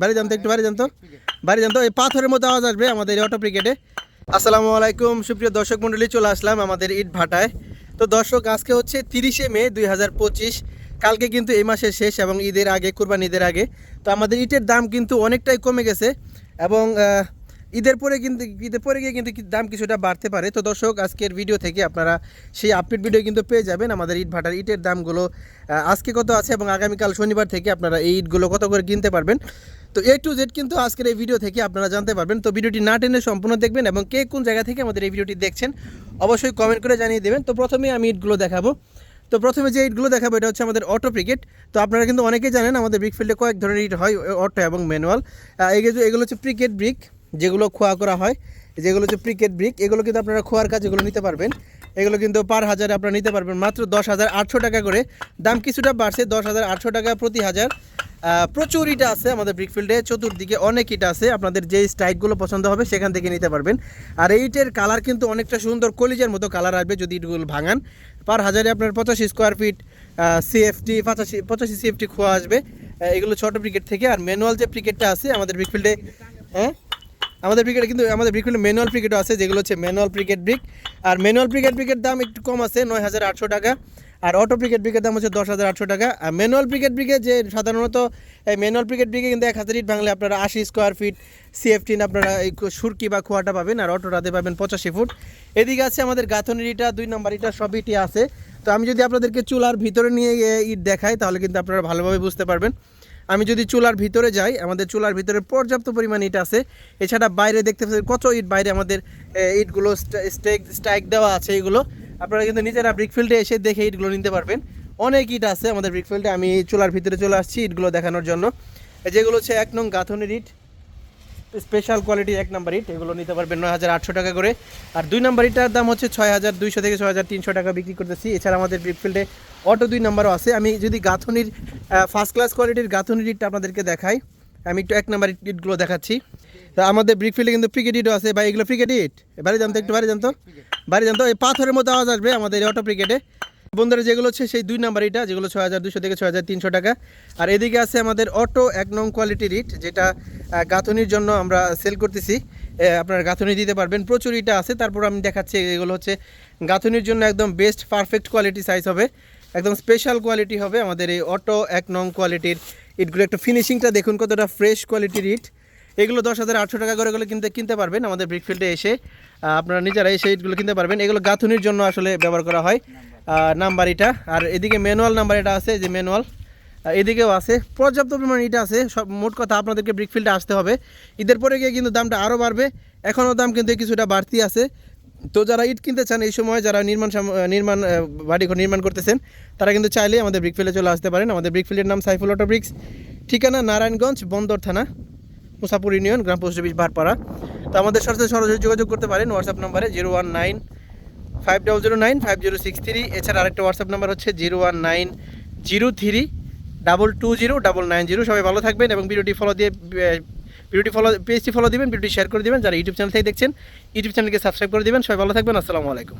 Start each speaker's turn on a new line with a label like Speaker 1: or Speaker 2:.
Speaker 1: বাড়ি জানতো একটু বাড়ি জানতো বাড়ি জানতো এই পাথরের মতো আওয়াজ আসবে আমাদের অটো ক্রিকেটে আসসালামু আলাইকুম, সুপ্রিয় দর্শক মণ্ডলী, চলে আসলাম আমাদের ইট ভাটায়। তো দর্শক, আজকে হচ্ছে তিরিশে মে দুই হাজার পঁচিশ। কালকে কিন্তু এই মাসের শেষ এবং ঈদের আগে, কুরবান ঈদের আগে। তো আমাদের ইটের দাম কিন্তু অনেকটাই কমে গেছে এবং ঈদের পরে কিন্তু, ঈদের পরে গিয়ে কিন্তু দাম কিছুটা বাড়তে পারে। তো দর্শক, আজকের ভিডিও থেকে আপনারা সেই আপডেট ভিডিও কিন্তু পেয়ে যাবেন আমাদের ইট ভাটার ইটের দামগুলো আজকে কত আছে এবং আগামীকাল শনিবার থেকে আপনারা এই ইটগুলো কত করে কিনতে পারবেন। তো এ টু জেড কিন্তু আজকের এই ভিডিও থেকে আপনারা জানতে পারবেন। তো ভিডিওটি না টেনে সম্পূর্ণ দেখবেন এবং কে কোন জায়গা থেকে আমাদের এই ভিডিওটি দেখছেন অবশ্যই কমেন্ট করে জানিয়ে দেবেন। তো প্রথমে আমি ইটগুলো দেখাবো। তো প্রথমে যে ইটগুলো দেখাবো, এটা হচ্ছে আমাদের অটো ব্রিগেড তো আপনারা কিন্তু অনেকেই জানেন আমাদের ব্রিক ফিল্ডে কয়েক ধরনের ইট হয় অটো এবং ম্যানুয়াল এগুলো হচ্ছে ক্রিকেট ব্রিক যেগুলো খোয়া করা হয়, যেগুলো হচ্ছে প্রিকেট ব্রিক এগুলো কিন্তু আপনারা খোয়ার কাজ এগুলো নিতে পারবেন। এগুলো কিন্তু পার হাজারে আপনারা নিতে পারবেন। মাত্র দশ হাজার আটশো টাকা করে। দাম কিছুটা বাড়ছে, দশ হাজার আটশো টাকা প্রতি হাজার। প্রচুর ইটা আছে আমাদের ব্রিকফিল্ডে চতুর্দিকে অনেক ইটা আছে। আপনাদের যে স্টাইলগুলো পছন্দ হবে, সেখান থেকে নিতে পারবেন। আর এই ইটের কালার কিন্তু অনেকটা সুন্দর কলিজের মতো কালার আসবে যদি ইটগুলো ভাঙান। পার হাজারে আপনার পঁচাশি স্কোয়ার ফিট সিএফটি পঁচাশি পঁচাশি সিএফটি খোয়া আসবে। এগুলো ছোটো ব্রিকেট থেকে। আর ম্যানুয়াল যে ক্রিকেটটা আছে আমাদের ব্রিকফিল্ডে আমাদের ব্রিকেটে কিন্তু আমাদের ব্রিকফিল্ডে ম্যানুয়াল ব্রিকেটও আছে, যেগুলো হচ্ছে ম্যানুয়াল ব্রিকেট ব্রিক। আর ম্যানুয়াল ব্রিকেট ব্রিকের দাম একটু কম আছে, নয় হাজার আটশো টাকা। আর অটো ব্রিকেট ব্রিকের দাম হচ্ছে দশ হাজার আটশো টাকা। আর ম্যানুয়াল ব্রিকেট ব্রিকে যে সাধারণত, এই ম্যানুয়াল ব্রিকেট ব্রিকে কিন্তু এক হাজার ইট ভাঙলে আপনারা আশি স্কোয়ার ফিট সিএফটিন আপনারা এই সুরকি বা খোয়াটা পাবেন, আর অটোটাতে পাবেন পঁচাশি ফুট। এদিকে আছে আমাদের গাঁথনির ইটা, দুই নম্বর ইটা সব ইটি আছে। তো আমি যদি আপনাদেরকে চুলার ভিতরে নিয়ে ইট দেখাই, তাহলে কিন্তু আপনারা ভালোভাবে বুঝতে পারবেন। আমি যদি চুলার ভিতরে যাই, আমাদের চুলার ভিতরে পর্যাপ্ত পরিমাণ ইট আছে। এছাড়া বাইরে দেখতে পাচ্ছেন কত ইট, বাইরে আমাদের ইটগুলো স্টেক স্ট্রাইক দেওয়া আছে এগুলো। আপনারা কিন্তু নিজেরা ব্রিকফিল্ডে এসে দেখে ইটগুলো নিতে পারবেন। অনেক ইট আছে আমাদের ব্রিকফিল্ডে, আমি চুলার ভিতরে চলে আসছি ইটগুলো দেখানোর জন্য। যেগুলো হচ্ছে এক নং গাঁথনের ইট, স্পেশাল কোয়ালিটি এক নাম্বার ইট, এগুলো নিতে পারবেন নয় হাজার আটশো টাকা করে। আর দুই নাম্বার ইটার দাম হচ্ছে ছয় হাজার দুইশো থেকে ছয় হাজার তিনশো টাকা বিক্রি করতেছি। এছাড়া আমাদের ব্রিকফিল্ডে অটো দুই নাম্বারও আছে। আমি যদি গাঁথনির ফার্স্ট ক্লাস কোয়ালিটির গাঁথনির ইটটা আপনাদেরকে দেখাই। আমি একটু এক নাম্বার ইটগুলো দেখাচ্ছি। তো আমাদের ব্রিকফিল্ডে কিন্তু ক্রিকেট ইটও আছে। বা এগুলো ক্রিকেট ইট বাড়ি জানতো একটু, বাড়ি জানতো বাড়ি জানতো এই পাথরের মতো আওয়াজ আসবে আমাদের অটো ক্রিকেটে বন্ধুরা, যেগুলো হচ্ছে সেই দুই নাম্বার ইটা যেগুলো ছয় হাজার দুশো থেকে ছয় হাজার তিনশো টাকা। আর এদিকে আছে আমাদের অটো এক নং কোয়ালিটির ইট যেটা গাঁথনির জন্য আমরা সেল করতেছি। আপনারা গাঁথনি দিতে পারবেন। প্রচুর ইটা আছে। তারপর আমি দেখাচ্ছি এগুলো হচ্ছে গাঁথনির জন্য একদম বেস্ট পারফেক্ট কোয়ালিটি সাইজ হবে। একদম স্পেশাল কোয়ালিটি হবে আমাদের এই অটো এক নং কোয়ালিটির ইটগুলো। একটু ফিনিশিংটা দেখুন, কতটা ফ্রেশ কোয়ালিটির ইট। এগুলো দশ হাজার আটশো টাকা করে এগুলো কিনতে কিনতে পারবেন আমাদের ব্রিকফিল্ডে এসে। আপনারা নিজেরা এসে ইটগুলো কিনতে পারবেন। এগুলো গাঁথনির জন্য আসলে ব্যবহার করা হয়। নাম্বার এটা। আর এদিকে ম্যানুয়াল নাম্বার এটা আছে যে ম্যানুয়াল এদিকেও আছে। পর্যাপ্ত পরিমাণ ইটা আছে। সব মোট কথা আপনাদেরকে ব্রিকফিল্ডে আসতে হবে। ঈদের পরে গিয়ে কিন্তু দামটা আরও বাড়বে। এখনও দাম কিন্তু কিছুটা বাড়তি আছে। তো যারা ইট কিনতে চান এই সময়, যারা নির্মাণ নির্মাণ বাড়িঘর নির্মাণ করতেছেন, তারা কিন্তু চাইলে আমাদের ব্রিকফিল্ডে চলে আসতে পারেন। আমাদের ব্রিকফিল্ডের নাম সাইফুল অটো ব্রিক্স। ঠিকানা নারায়ণগঞ্জ, বন্দর থানা, মুসাপুর ইউনিয়ন, গ্রাম পোস্ট অফিস, বারপাড়া। তো আমাদের সাথে সরাসরি যোগাযোগ করতে পারেন হোয়াটসঅ্যাপ নম্বরে zero one nine five double zero nine five zero six three এছাড়া আরেকটা হোয়াটসঅ্যাপ নাম্বার হচ্ছে zero one nine zero three double two zero double nine zero সবাই ভালো থাকবেন এবং ভিডিওটি ফলো দিয়ে ভিডিওটি ফলো পেজটি ফলো দিবেন ভিডিওটি শেয়ার করে দেবেন, যারা ইউটিউব চ্যানেল থেকে দেখছেন ইউটিউব চ্যানেলকে সাবস্ক্রাইব করে দেবেন। সবাই ভালো থাকবেন, আসসালামু আলাইকুম।